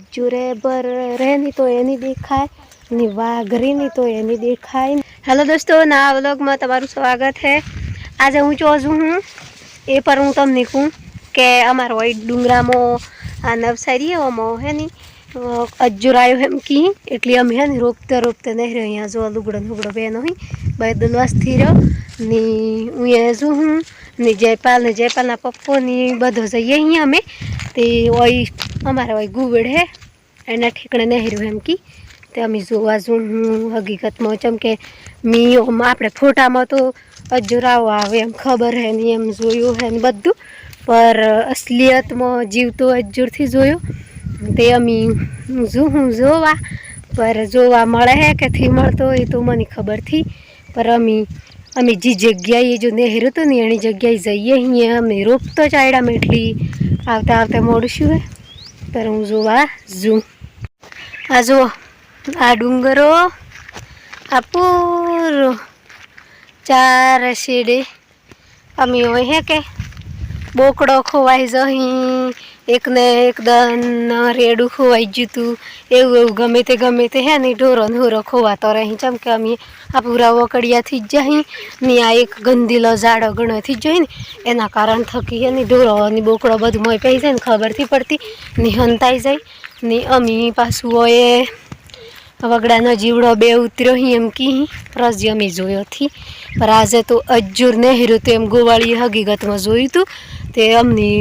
અજ્જુરે બર રહેની તો એની દેખાય, ની વાઘરીની તો એની દેખાય. હેલો દોસ્તો ના વ્લોગમાં તમારું સ્વાગત છે. આજે હું જો છું હું, એ પર હું તમને કહું કે અમારો હોય ડુંગરામાં આ નવસારી એવામાં હે ની અજ્જુરાયો એમ કી, એટલે અમે હે ને રોપતે રોપતે નહીં રહ્યો અહીંયા જો લુગડો લુગડો બેન હોય બદલવાસથી રહ્યો. ને હું એ જો હું, ને જયપાલ ને જયપાલના પપ્પો ને બધો જઈએ અહીંયા અમે. તે ઓય અમારે હોય ગુવડ હે. એના ઠેકણે નહેરું એમ કી. તે અમે જોવા જોઉં હું હકીકતમાં ચમ કે મી આપણે ફોટામાં તો અજુરાવો આવે એમ ખબર હે ને એમ જોયું હે ને બધું. પર અસલિયતમાં જીવતો અજુરથી જોયું. તે અમે જો, હું જોવા. પર જોવા મળે હે કે થી મળતો એ તો મને ખબરથી પર અમે અમે જે જગ્યાએ જો નહેર હતું ને એની જગ્યાએ જઈએ, અહીંયા અમે રોપતો ચાયડા મેટલી આવતા આવતા મોડશું હે. પર હું જોવા જું આ જુઓ આ ડુંગરો આ પૂરો ચાર શેડે અમે હોય હે કે બોકડો ખોવાઈ જહીં એકને એકદમ રેડું ખોવાઈ ગયું તું. એવું એવું, ગમે તે ગમે તે, હે ને ઢોરો હોરો ખોવાતો રહી. ચમ કે અમે આ પૂરા વકડિયાથી જ જઈ, ને આ એક ગંદીલો ઝાડો ગણોથી જ જઈ ને એના કારણ થકી હે ને, ઢોરો ને બોકડો બધું મોય પડી જાય ને ખબરથી પડતી, ને હંતાઈ જાય, ને અમી પાછું હોય વગડાનો જીવડો બે ઉતર્યો હી એમ કી રજી અમે જોયો હતી પર આજે તો અજ્જુર નહેરું તો એમ ગોવાળી હકીકતમાં જોયું હતું તે અમની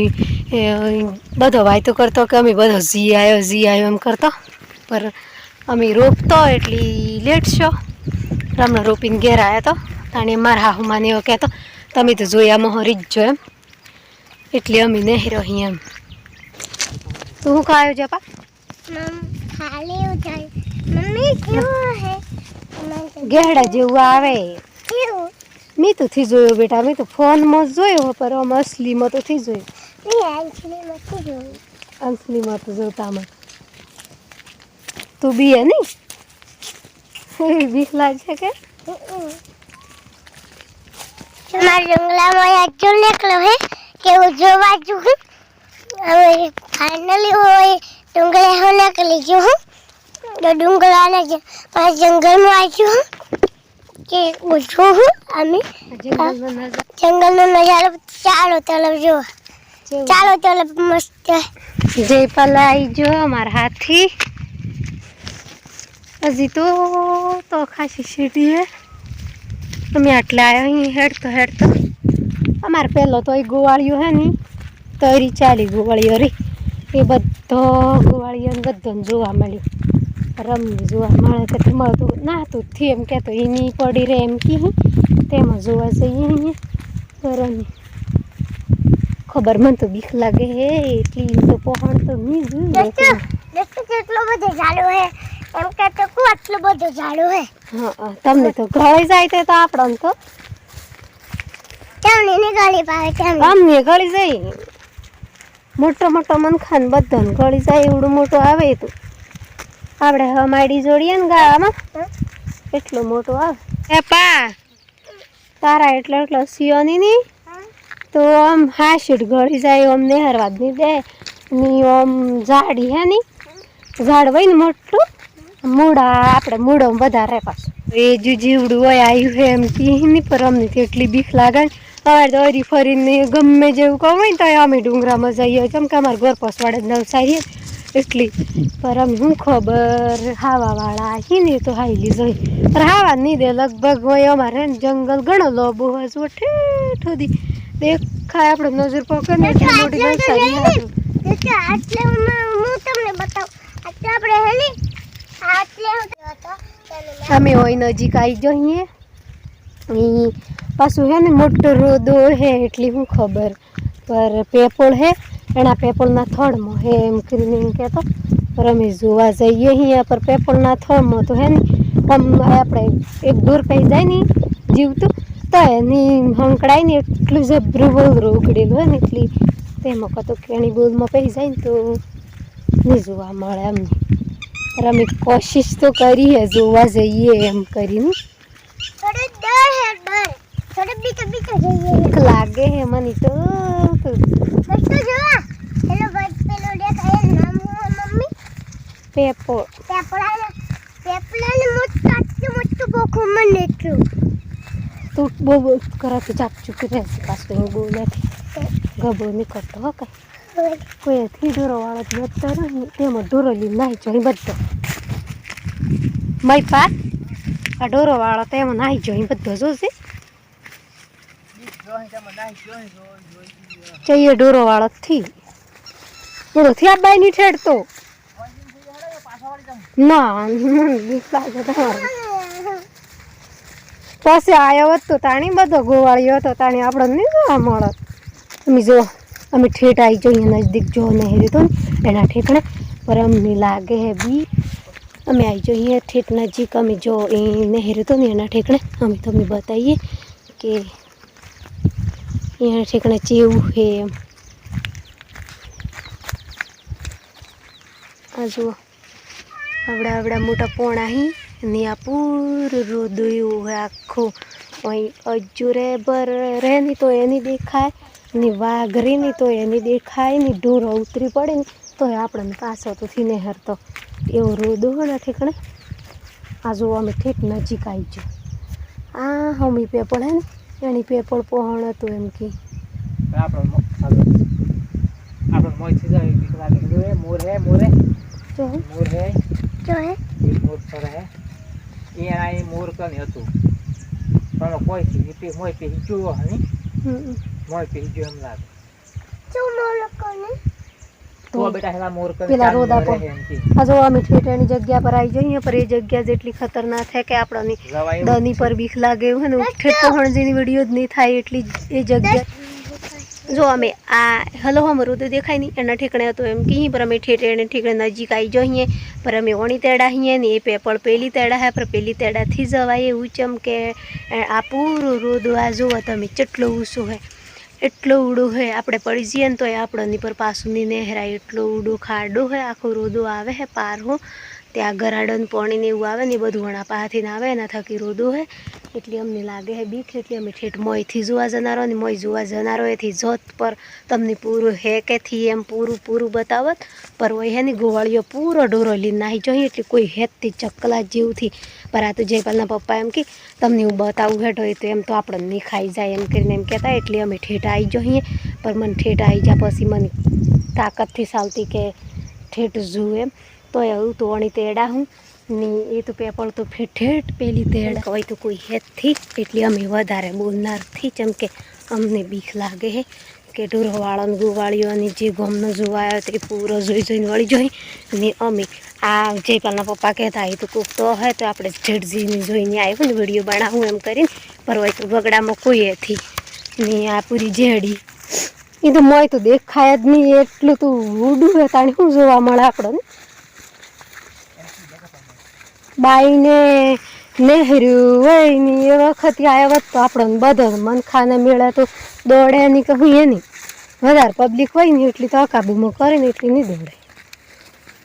બધો વાયતો કરતો કે અમે બધો જી આવ્યો જી આવ્યો એમ કરતો. પર અમે રોપતો એટલી લેટ છો. રમણ રોપીને ઘેર આવ્યા તો. તાણે મારા હાહુમાને એવો કહેતો તમે તો જોયા મોહરી જ જો એમ. એટલે અમે નહેરો અહીં એમ. તું શું ખાયો જપા ગેહડા જેવું આવે. મેં તો થી જોયો બેટા મેં તો ફોનમાં જ જોયો પર આમ અસલીમાં તો થી જોયો. મેં આંખની નથી જોયું. તો જોતામાં તું બી હે નહીં બીક લાગે કે? મારા જંગલામાં યાજો નીકળ્યો હે કેવું જોવા જુ હું. હવે ફાઇનલી હોય ડુંગળે હું નીકળી ગયું હું. ડુંગળાને જંગલમાં આવ્યું હું. કે ઓછું અમે જંગલનો નજારો. ચાલો તલબ જો. ચાલો તલબ મસ્ત. જય પલાઈ જો અમારા હાથી. હજી તો તો ખાસી સીટી હે. અમે આટલા આવ્યા અહીં હેડતો હેડતો. અમારે પહેલો તો એ ગોવાળીઓ હે ને તરી ચાલી ગોવાળીઓ રી. એ બધો ગોવાળીઓ ને બધાને જોવા મળ્યું. રમી જોવા મળે કે મળતું ના તું થી એમ કહેતો નહીં પડી રહે એમ કી તેમાં જોવા જઈએ અહીંયા રમી ખબર મને તો બીક લાગે હે એટલી તો પહોંચ તો નહીં જોયું કેટલો બધો ઝાડો હે. એમ કહેતો કુ આટલો બધો ઝાડો હે. હા તમને તો ઘરે જાય તો આપણને તો. તમને ને ગાડી પાવે તમને અમને ગળી જાય. મોટો મોટો મનખાન બધાને ગળી જાય એવડું મોટું આવે તો. આપણે હમાડી જોડીએ ને ગાવામાં? એટલો મોટો આવે. એ પા તારા એટલો એટલો સિયોની ની તો આમ હાશીટ ગળી જાય આમ નેહરવા જ નહીં દે. ની આમ ઝાડી હે ની. ઝાડ હોય ને મોટું મૂળા આપણે મૂળો વધારે પાછું. એ જે જીવડું હોય આવ્યું છે એમ કી નહીં પર અમને એટલી બીક લાગે ને. અમારે તો હરી ફરીને ગમે જેવું કહું હોય ને તો અમે ડુંગરામાં જઈએ કેમ કે અમારે ઘર પસવાડે નવસારી હે. એટલી. પર આમ શું ખબર? હાવાવાળા હી ને તો હાઈલી જોઈ. પર હાવા નહીં દે લગભગ હોય અમારે જંગલ ઘણો લોબો હોય જો ઠેઠ દેખાય આપણે નજર પકડ ને મોટી. આટલે હું તમને બતાવું. આટલે આપણે આટલે અમે હોય નજીક આવી જઈએ પાછું હે ને મોટો રોદો હે એટલી હું ખબર. પર પેપળ હે એના પેપરના થડમાં હે એમ કરીને એમ કહેતો રમી જોવા જઈએ અહીંયા પર પેપરના થડમાં તો હે ને આમ આપણે એક દૂર પઈ જાય ને જીવતું તો એની હંકડાય ને એટલું જબરું બોલરું ઉકળેલું હોય ને એટલી તેમાં કતો કેણી બોલમાં પહી જાય ને તો નહીં જોવા મળે અમને. રમી કોશિશ તો કરી હે જોવા જઈએ એમ કરીને. લાગે હે મને તો તો દોસ્તો જોવા પેલો બસ પેલો દેખાય એનું નામ હું મમ્મી પેપર પેપડાને પેપડાને મોટું આટલું મોટું બોખું મને એટલું તું બહુ કરાતી ચાપ ચૂકી રહેશે પાછું હું બહુ નથી ગબો નીકળતો હો કઈ કોઈ થી ઢોરો વાળો જ વધતો ને તેમાં ઢોરો લઈને નાહી જોઈ બધો મારી પાસ આ ઢોરો તો એમાં નાહી જોઈ બધો જોશે જઈએ ઢોરો વાળો થી બોલો થી આ બાઈ ની ઠેડતો ના બીક લાગે તમારે પછી આવ્યો હોત તો તાણી, બધો ગોવાળ્યો હતો, તાણી આપણે નહીં જોવા મળત. અમે જો અમે ઠેઠ આવી જોઈએ, નજદીક જો નહેરી તો ને એના ઠેકણે પર અમને લાગે હે બી. અમે આવી જોઈએ ઠેઠ નજીક, અમે જો એ નહેરી તો ને એના ઠેકણે અમે તમને બતાવીએ કે એના ઠેકણે ચેવું હે એમ. આ જુઓ. આવડા આવડા મોટા પોણા હી ને આ પૂરું રોદયું હોય આખું. અહીં અજુરે બર રહે ને તો એની દેખાય ને વાઘરી ની તો એની દેખાય ને ઢોરો ઉતરી પડે ને તો આપણને પાછો તો થી નહેર તો. એવું રોદો હોય નથી કણે. આ જો અમે ઠેઠ નજીક આવી જો આ હમી પેપળ હે ને એની પેપળ પહોણ હતું એમ કે. આપણે મોર હે મોર હે. મોર હે. જો હે. એ મોર પર હે. એ આ મોર કને હતું. પણ કોઈ થી પે મોય પે જો હની. હમ. મોય પે જો એમ લાગે. શું મોલકોને તો બેટા હેલા મોર કને પેલા રોદા પર. હે એમ કે આ જો અમે ઠેઠ જગ્યા પર આવી જઈએ પર એ જગ્યા જેટલી ખતરનાક છે કે આપણાની દની પર બીક લાગે હે ને ઠેઠ પહોંચીની વીડિયો જ નહીં થાય એટલી એ જગ્યા જો અમે આ હલો અમારું તો દેખાય નહીં, એના ઠેકણે હતો એમ કહી પર અમે ઠેઠ એને ઠેકણે નજીક આવી જઈએ પર અમે ઓણી તેડા હીએ ને એ પેપળ પેલી તેડા હે, પર પેલી તેડાથી જવાય એવું ચમ કે આ પૂરું રોદું આ જુઓ તમે, ચટલો ઊંચું હે, એટલું ઉડો હોય આપણે પડી જઈએ ને તો એ આપણની પર પાછું નહીં નહેરાય એટલું ઊડું ખાડું હોય આખું રોદો આવે હે પારવું ત્યાં ગરાડન પાણી ને એવું આવે ને એ બધું વણા પાસેથી આવે, એના થકી રોદું હે. એટલે અમને લાગે હે બીક, એટલે અમે ઠેઠ મોયથી જોવા જનારો ને મોય જોવા જનારો એથી જોત પર તમને પૂરું હે કે થી એમ પૂરું પૂરું બતાવત. પર હોય હે ને ગોવાળીઓ પૂરો ઢોરો લઈને નાહી જોઈએ એટલે કોઈ હેતથી ચકલા જેવુંથી. પર આ તો જયપાલના પપ્પા એમ કે, તમને હું બતાવું હેઠ હોય તો એમ તો આપણને નહીં ખાઈ જાય, એમ કરીને એમ કહેતા, એટલે અમે ઠેઠ આવી જોઈએ પર મને ઠેઠ આવી જાય પછી મને તાકાતથી ચાલતી કે ઠેઠ જુએ એમ. તો એવું તો અણી તેડા હું. ને એ તો પેપળ તો ફેઠેઠ પેલી તેડા. હોય તો કોઈ હેતથી એટલે અમે વધારે બોલનારથી જેમ કે અમને બીક લાગે હે કે ઢોરવાળાને ગુવાળીઓની જે ગમનો જોવા આવ્યો તે પૂરો જોઈ જોઈને વળી જોઈ. ને અમે આ જે જયપાલના પપ્પા કહેતા એ તો કોક તો હોય તો આપણે જેઠજીને જોઈને આવ્યો ને વીડિયો બનાવું એમ કરીને. પર હોય તો બગડામાં કોઈ એથી ને આ પૂરી જેડી. એ તો મોય તો દેખાય જ નહીં એટલું તો ઉડું હે તાણી શું જોવા મળે આપણને? બાઈને નહેર્યું હોય ને એ વખતે આવ્યા હોત તો આપણને બધા મનખાને મેળે તો દોડે નહીં કહું એ નહીં. વધારે પબ્લિક હોય ને એટલી તો અકાબીમાં કરે ને એટલી નહીં દોડે.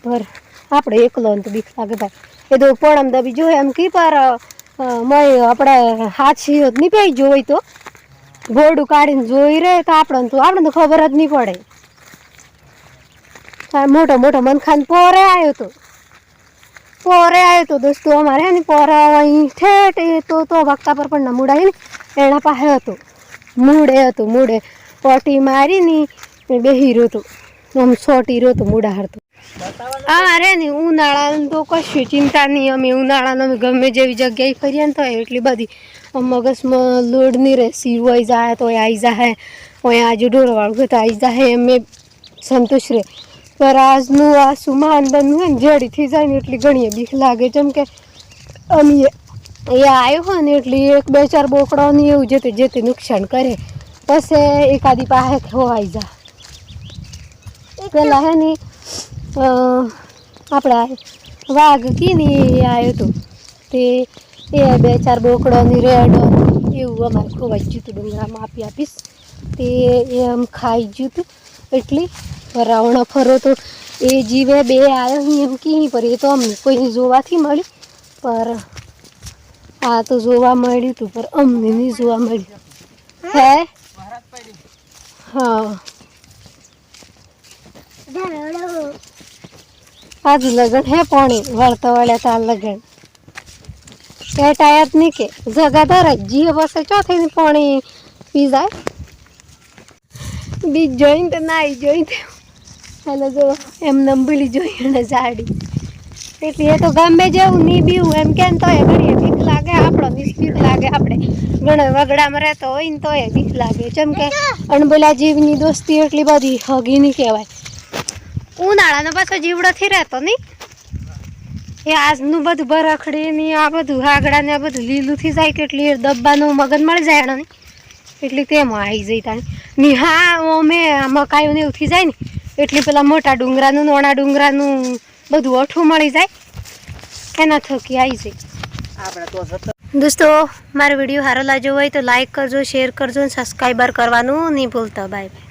પર આપણે એકલો તો બીક લાગે ભાઈ. એ તો પડમ દબી જોઈએ એમ કી પર મય આપણે હાથી જ નહીં પી જોઈ તો. ગોડું કાઢીને જોઈ રહે તો આપણને તો આપણને તો ખબર જ નહીં પડે. મોટો મોટો મનખાન પોરે આવ્યો તો. પોરે આવ્યો તો દોસ્તો અમારે અને પોરે અહીં ઠેઠ એ તો તો વખતા પર પણ નમૂડા હે ને, એના પાસે હતો. મૂડે હતું, મૂડે. પોટી મારી ને બેહી રહ્યો હતું આમ સોટી રહ્યો હતું મૂડા હરતો. હા ને ઉનાળાનું તો કશું ચિંતા નહીં, અમે ઉનાળાનું અમે ગમે જેવી જગ્યાએ ફરીએ ને તો એટલી બધી. મગજમાં લોડ નહીં રહે સીવાઈ જાય તો આવી જાય ઓય આજુ ઢોરવાળું તો આવી જાય અમે સંતોષ રહે. પર આજનું આ સુમાન બનવું હોય ને, જડીથી જાય ને એટલી ઘણી બીક લાગે. જેમ કે અમે એ આવ્યો હોય ને એટલે એક બે ચાર બોકડાઓની એવું જે તે જે તે નુકસાન કરે. પછી એકાદી પાસે ખોવાઈ જા. પેલા હે ને આપણા વાઘ કીની આવ્યો હતો તે એ બે ચાર બોકડાની રેડ એવું અમારે ખોવાઈ ગયું હતું ડુંગરામાં આપી આપીશ. તે એમ ખાઈ ગયું હતું. એટલી રાવણા ફરો તો એ જીવે બે આવ્યો અહીં એમ કી પર એ તો અમને કોઈ જોવાથી મળી. પર આ તો જોવા મળ્યું હતું પર અમને નહીં જોવા મળ્યું. હે? હા. આજ લગન હે પાણી, વળતા વળ્યા તાર લગન. એ ટાયર નહીં કે જગા જીવ જીએ બસે ચોથી પાણી પી જાય? બીજ જોઈને તો નાઈ જોઈને એટલે જો એમ ભૂલી જોઈએ ને સાડી એટલે એ તો ગમે જેવું નહીં બીવું એમ કેમ તો એ ઘડીએ બીક લાગે. આપણો બીક લાગે. આપણે ઘણો વગડામાં રહેતો હોય ને તો એ બીક લાગે. જેમ કે અણબોલા જીવની દોસ્તી એટલી બધી હગી નહીં કહેવાય. ઉનાળાનો પાછો જીવડોથી રહેતો નહીં એ આજનું બધું બરખડી ને, આ બધું હાગડા ને આ બધું લીલું થઈ જાય કેટલી દબ્બાનું મગન મળી જાય એને એટલી તેમાં આવી જાય તાણી ની હા અમે મકાયું ને એવું થઈ જાય ને. એટલી પેલા મોટા ડુંગરાનું નોણા ડુંગરાનું બધું અઠું મળી જાય. એના થકી આવી જાય. દોસ્તો મારો વીડિયો સારો લાગ્યો હોય તો લાઈક કરજો શેર કરજો અને સબસ્ક્રાઈબર કરવાનું નહીં ભૂલતા. Bye bye